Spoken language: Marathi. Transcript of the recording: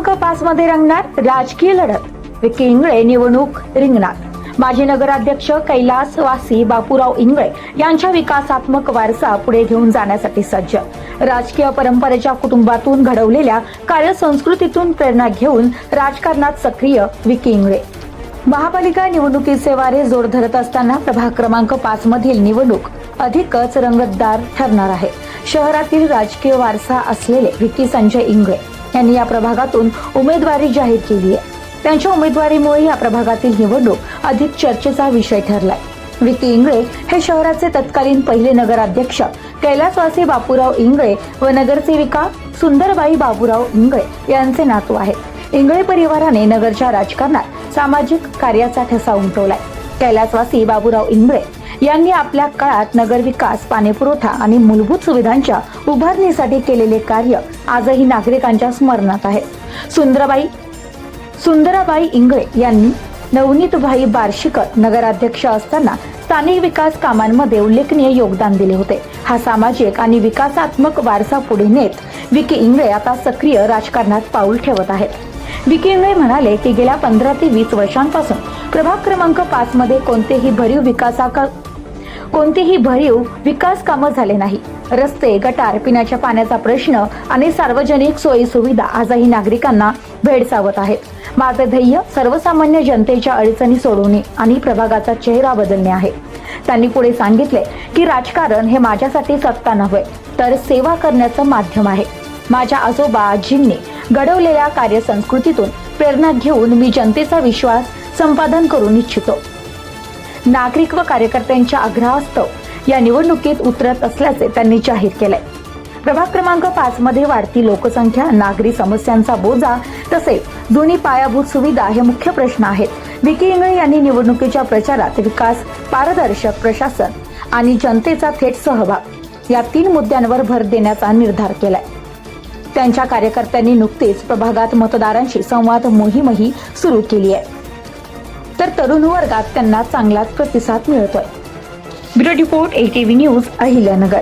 पाच मध्ये रंगणार राजकीय लढत. विकी इंगळे निवडणूक रिंगणार. माजी नगराध्यक्ष कैलास वासी बापूराव इंगळे यांच्या विकासात्मक वारसा पुढे घेऊन जाण्यासाठी सज्ज. राजकीय परंपरेच्या कुटुंबातून घडवलेल्या कार्यसंस्कृतीतून प्रेरणा घेऊन राजकारणात सक्रिय विकी इंगळे महापालिका निवडणुकीचे वारे जोर धरत असताना प्रभाग क्रमांक पाच मधील निवडणूक अधिकच रंगतदार ठरणार आहे. शहरातील राजकीय वारसा असलेले विकी संजय इंगळे यांनी या प्रभागातून उमेदवारी जाहीर केली आहे. त्यांच्या उमेदवारीमुळे या प्रभागातील निवडणूक अधिक चर्चेचा विषय ठरलाय. विकी इंगळे हे शहराचे तत्कालीन पहिले नगराध्यक्ष कैलासवासी बापूराव इंगळे व नगरसेविका सुंदरबाई बाबूराव इंगळे यांचे नातू आहेत. इंगळे परिवाराने नगरच्या राजकारणात सामाजिक कार्याचा ठसा उमटवलाय. कैलासवासी बाबूराव इंगळे यांनी आपल्या काळात नगर विकास पाणीपुरवठा आणि मूलभूत सुविधांच्या उभारणीसाठी केलेले कार्य आजही नागरिकांच्या स्मरणात आहे. सुंदरबाई सुंदराबाई इंगळे यांनी नवनीतभाई बार्शीकर नगराध्यक्ष असताना स्थानिक विकास कामांमध्ये उल्लेखनीय योगदान दिले होते. हा सामाजिक आणि विकासात्मक वारसा पुढे नेत विकी इंगळे आता सक्रिय राजकारणात पाऊल ठेवत आहेत. विकी इंगळे म्हणाले की गेल्या पंधरा ते वीस वर्षांपासून प्रभाग क्रमांक पाच मध्ये कोणतेही भरीव विकासाका कोणतीही भरीव विकास कामं झाले नाही. रस्ते गटार पिण्याच्या पाण्याचा प्रश्न आणि सार्वजनिक सोयी सुविधा आजही नागरिकांना भेडसावत आहेत. माझे ध्येय सर्वसामान्य जनतेच्या अडचणी सोडवणे आणि प्रभागाचा चेहरा बदलणे आहे. त्यांनी पुढे सांगितले की राजकारण हे माझ्यासाठी सत्ता नव्हे तर सेवा करण्याचं माध्यम आहे. माझ्या आजोबा आजींनी घडवलेल्या कार्यसंस्कृतीतून प्रेरणा घेऊन मी जनतेचा विश्वास संपादन करू इच्छितो. नागरिक व कार्यकर्त्यांच्या आग्रहास्तव या निवडणुकीत उतरत असल्याचे त्यांनी जाहीर केलंय. प्रभाग क्रमांक पाच मध्ये वाढती लोकसंख्या नागरी समस्यांचा बोजा तसेच जुनी पायाभूत सुविधा हे मुख्य प्रश्न आहेत. विकी इंगळे यांनी निवडणुकीच्या प्रचारात विकास पारदर्शक प्रशासन आणि जनतेचा थेट सहभाग या तीन मुद्द्यांवर भर देण्याचा निर्धार केलाय. त्यांच्या कार्यकर्त्यांनी नुकतीच प्रभागात मतदारांशी संवाद मोहीमही सुरू केली आहे. तर तरुण वर्गात त्यांना चांगलाच प्रतिसाद मिळतोय. Bureau report ATV news Ahilyanagar.